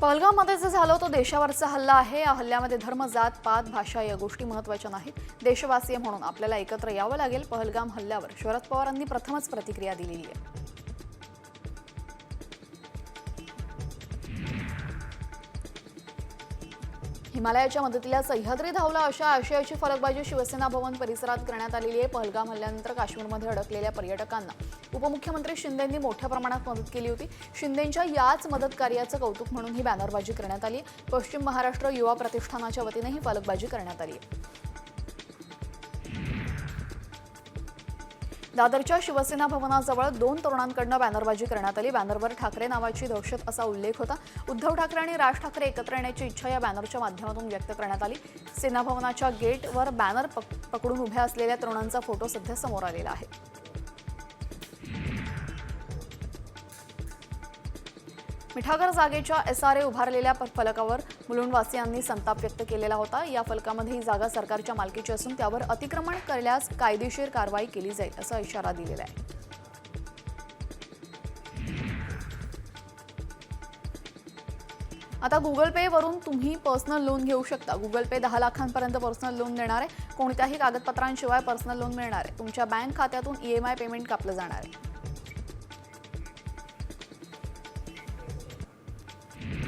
पहलगाममध्ये जे झालं तो देशावरचा हल्ला आहे. या हल्ल्यामध्ये धर्म जात पात भाषा या गोष्टी महत्त्वाच्या नाहीत. देशवासीय म्हणून आपल्याला एकत्र यावं लागेल. पहलगाम हल्ल्यावर शरद पवारांनी प्रथमच प्रतिक्रिया दिलेली आहे. हिमालयाच्या मदतीला सह्याद्री धावला अशा आशयाची फलकबाजी शिवसेना भवन परिसरात करण्यात आलेली आहे. पहलगाम हल्ल्यानंतर काश्मीरमध्ये अडकलेल्या पर्यटकांना उपमुख्यमंत्री शिंदेंनी मोठ्या प्रमाणात मदत केली होती. शिंदेंच्या याच मदत कार्याचं कौतुक म्हणून ही बॅनरबाजी करण्यात आली पश्चिम महाराष्ट्र युवा प्रतिष्ठानाच्या वतीने ही फलकबाजी करण्यात आली दादरच्या शिवसेना भवनाजवळ दोन तरुणांकडनं बॅनरबाजी करण्यात आली. बॅनरवर ठाकरे नावाची दहशत असा उल्लेख होता. उद्धव ठाकरे आणि राज ठाकरे एकत्र येण्याची इच्छा या बॅनरच्या माध्यमातून व्यक्त करण्यात आली. सेना भवनाच्या गेटवर बॅनर पक पकडून उभ्या असलेल्या तरुणांचा फोटो सध्या समोर आलेला आहे. मिठागर जागेच्या एस आर ए उभारलेल्या फलकावर मुलुंडवासियांनी संताप व्यक्त केलेला होता. या फलकामध्ये ही जागा सरकारच्या मालकीची असून त्यावर अतिक्रमण केल्यास कायदेशीर कारवाई केली जाईल असा इशारा दिलेला आहे. आता गुगल पे वरून तुम्ही पर्सनल लोन घेऊ शकता. गुगल पे दहा लाखांपर्यंत पर्सनल लोन देणार आहे. कोणत्याही कागदपत्रांशिवाय पर्सनल लोन मिळणार आहे. तुमच्या बँक खात्यातून ई एम आय पेमेंट कापलं जाणार आहे.